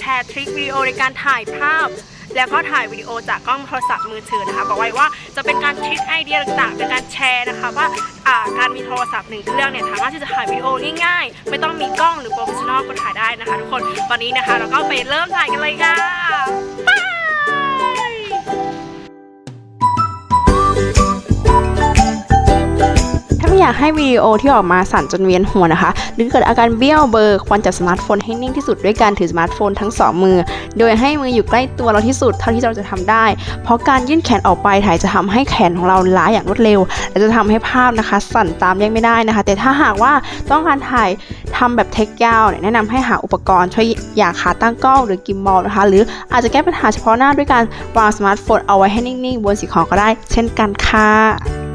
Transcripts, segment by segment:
แชร์ทริควิดีโอในการถ่ายภาพ แล้วก็ถ่ายวิดีโอจากกล้องโทรศัพท์มือถือนะคะ บอกไว้ว่าจะเป็นการทริคไอเดียต่างๆ เป็นการแชร์นะคะว่าอ่าการมีโทรศัพท์หนึ่งเครื่องเนี่ยสามารถที่จะถ่ายวิดีโอง่ายๆ ไม่ต้องมีกล้องหรือโปรเฟชชั่นอลก็ถ่ายได้นะคะ ทุกคนตอนนี้นะคะ เราก็ไปเริ่มถ่ายกันเลยค่ะ อยากให้วิดีโอที่ออกมาสั่นจนเวียนหัวนะคะ หรือเกิดอาการเบี้ยวเบอร์ควรจับสมาร์ทโฟนให้นิ่งที่สุดด้วยการถือสมาร์ทโฟนทั้งสองมือ โดยให้มืออยู่ใกล้ตัวเราที่สุดเท่าที่เราจะทำได้ เพราะการยื่นแขนออกไปถ่ายจะทำให้แขนของเราล้าอย่างรวดเร็ว และจะทำให้ภาพนะคะ สั่นตามยังไม่ได้นะคะ แต่ถ้าหากว่าต้องการถ่ายทำแบบเทคยาวแนะนำให้หาอุปกรณ์ช่วยอย่างขาตั้งกล้องหรือกิมมอลนะคะ หรืออาจจะแก้ปัญหาเฉพาะหน้าด้วยการวางสมาร์ทโฟนเอาไว้ให้นิ่งๆ บนสีขาวก็ได้ เช่นกันค่ะ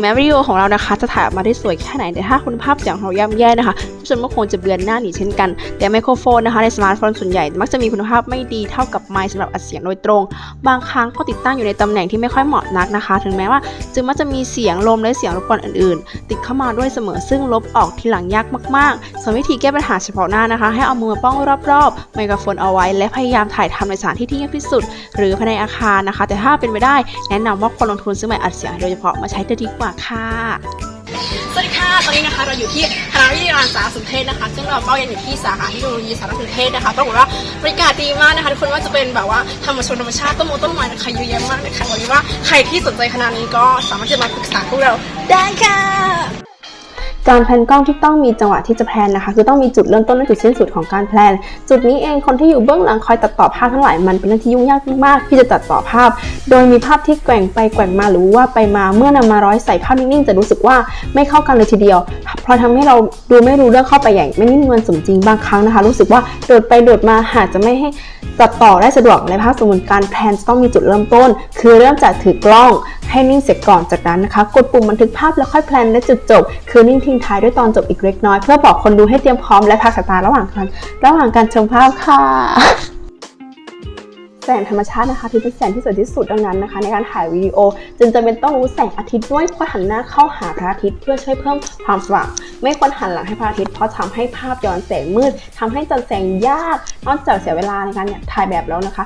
แม้วิดีโอของเรานะคะจะถ่ายออกมาได้สวยแค่ไหนแต่ถ้าคุณภาพเสียงของเราย่ำแย่นะคะผู้ชมก็คงจะเบือนหน้าหนีเช่นกัน แต่ไมโครโฟนนะคะในสมาร์ทโฟนส่วนใหญ่ มักจะมีคุณภาพไม่ดีเท่ากับไมค์สำหรับอัดเสียงโดยตรง บางครั้งก็ติดตั้งอยู่ในตำแหน่งที่ไม่ค่อยเหมาะนักนะคะ ถึงแม้ว่าจึงมักจะมีเสียงลมและเสียงรบกวนอื่นๆ ติดเข้ามาด้วยเสมอซึ่งลบออกทีหลังยากมากๆส่วนวิธีแก้ปัญหาเฉพาะหน้านะคะ ให้เอามือมาป้องรอบๆไมโครโฟนเอาไว้ และพยายามถ่ายทำในสถานที่ที่เงียบที่สุด หรือภายในอาคารนะคะ แต่ถ้าเป็นไปได้แนะนำว่าควรลงทุนซื้อไมค์อัดเสียงโดยเฉพาะมาใช้จะดีกว่าค่ะสวัสดีค่ะ ตอนนี้นะคะเราอยู่ที่คณะวิทยาศาสารสนเทศนะคะ ซึ่งเราก็ยังอยู่ที่สาขาเทคโนโลยีสารสนเทศนะคะปรากฏว่าบรรยากาศดีมากนะคะทุกคนว่าจะเป็นแบบว่าธรรมชนธรรมชาติต้นมงต้นไม้นะคะเยอะแยะมากนะคะวันนี้ว่าใครที่สนใจคณะนี้ก็สามารถจะมาปรึกษาพวกเราได้ค่ะ การแพนกล้องที่ต้องมีจังหวะที่จะแพนนะคะ คือต้องมีจุดเริ่มต้นและจุดสิ้นสุดของการแพนจุดนี้เองคนที่อยู่เบื้องหลังคอยตัดต่อภาพทั้งหลายมันเป็นเรื่องที่ยุ่งยากมากที่จะตัดต่อภาพ โดยมีภาพที่แกว่งไปแกว่งมาหรือว่าไปมาเมื่อนำมาร้อยใส่ภาพนิ่งๆจะรู้สึกว่าไม่เข้ากันเลยทีเดียว พราะทำให้เราดูไม่รู้เรื่องเข้าไปอย่างไม่นิ่งนวลสมจริงบางครั้งนะคะ รู้สึกว่าโดดไปโดดมาหากจะไม่ให้ตัดต่อได้สะดวกในภาพสมมุติการแพนจะต้องมีจุดเริ่มต้น คือเริ่มจากถือกล้องให้นิ่งเสร็จก่อนจากนั้นนะคะ กดปุ่มบันทึกภาพแล้วค่อยแพลนและจุดจบ คือนิ่งทิ้งท้ายด้วยตอนจบอีกเล็กน้อย เพื่อบอกคนดูให้เตรียมพร้อมและพักสายตาระหว่างการระหว่างการชมภาพค่ะ สงธรรมชาตินะคะถือเป็นแสงที่สวยที่สุดดังนั้นนะคะ ในการถ่ายวิดีโอจึงจำเป็นต้องรู้แสงอาทิตย์ด้วยควรหันหน้าเข้าหาพระอาทิตย์เพื่อช่วยเพิ่มความสว่าง ไม่ควรหันหลังให้พระอาทิตย์เพราะทำให้ภาพย้อนแสงมืดทำให้จัดแสงยากนอกจากเสียเวลาในการเนี่ยถ่ายแบบแล้วนะคะ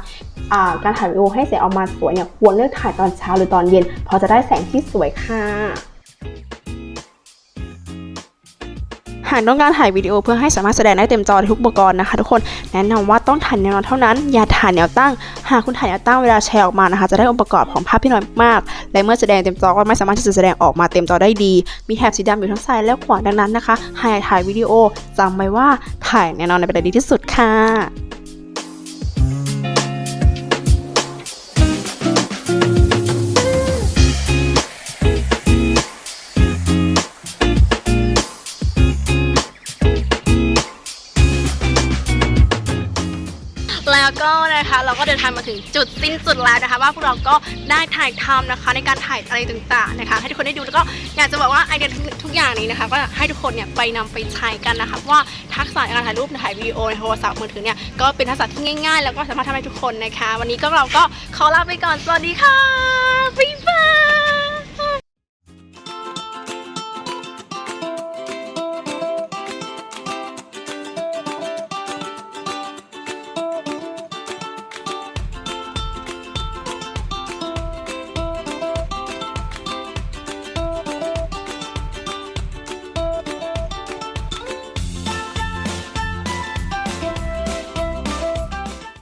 าการถ่ายวิดีโอให้แสงออกมาสวยเนี่ยควรเลือกถ่ายตอนเช้าหรือตอนเย็นเพราะจะได้แสงที่สวยค่ะ หากต้องการถ่ายวิดีโอเพื่อให้สามารถแสดงได้เต็มจอในทุกอุปกรณ์นะคะทุกคนแนะนำว่าต้องถ่ายแนวนอนเท่านั้น อย่าถ่ายแนวตั้ง หากคุณถ่ายแนวตั้งเวลาแชร์ออกมานะคะ จะได้องค์ประกอบของภาพที่น้อยมาก และเมื่อแสดงเต็มจอก็ไม่สามารถที่จะแสดงออกมาเต็มจอได้ดี มีแถบสีดำอยู่ทั้งซ้ายและขวาดังนั้นนะคะหากถ่ายวิดีโอจำไว้ว่าถ่ายแนวนอนในเด็นดีที่สุดค่ะ แล้วก็นะคะเราก็เดินทางมาถึงจุดสิ้นสุดแล้วนะคะ ว่าพวกเราก็ได้ถ่ายทำนะคะ ในการถ่ายอะไรต่างๆนะคะ ให้ทุกคนได้ดูแล้วก็อยากจะบอกว่าไอเดียทุกทุกอย่างนี้นะคะ ก็ให้ทุกคนเนี่ยไปนำไปใช้กันนะคะว่าทักษะในการถ่ายรูปถ่ายวิดีโอในโทรศัพท์มือถือเนี่ยก็เป็นทักษะที่ง่ายๆ แล้วก็สามารถทำให้ทุกคนนะคะ วันนี้ก็เราก็ขอลาไปก่อนสวัสดีค่ะบ๊ายบาย